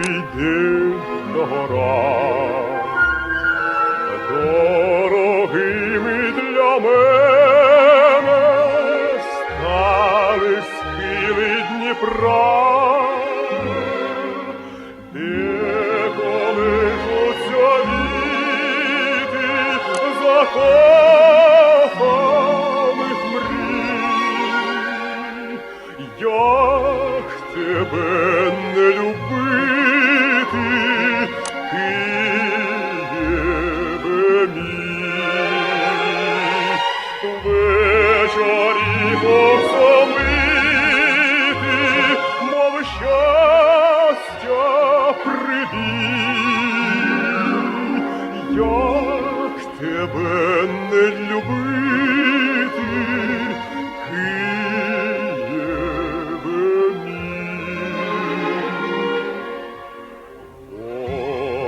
день догора. Дорогими для мене стали схили Дніпра, де колишуться віти закоханих тебе не любити, Києве.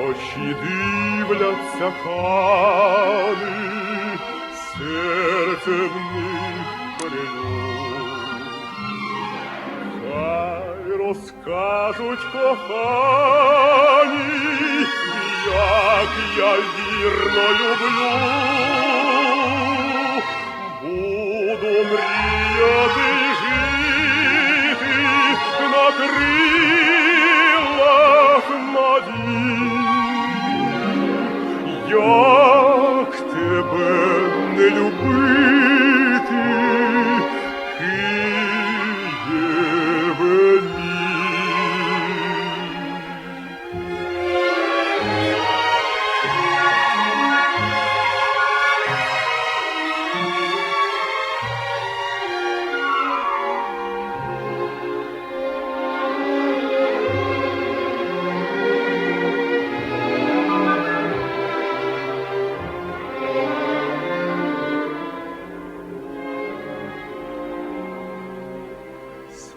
Очі дивляться кани, серце в них перелюб. Хай розкажуть кохані, я вірно люблю.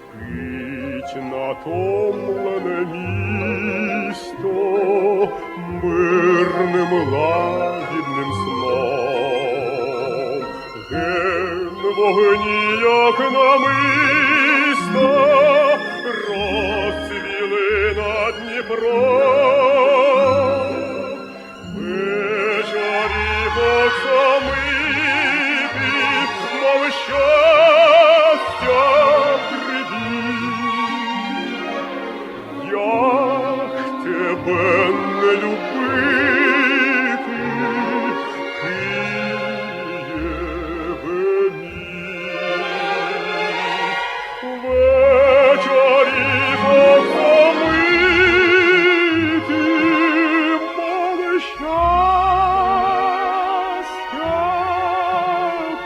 Спить натомлене місто мирним лагідним сном. Ген вогні, як намисто, тебе не любити, Києве мій? Вечорі оксамити, мов щастя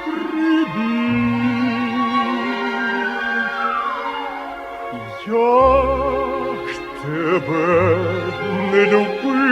прибій. Як тебе не любив.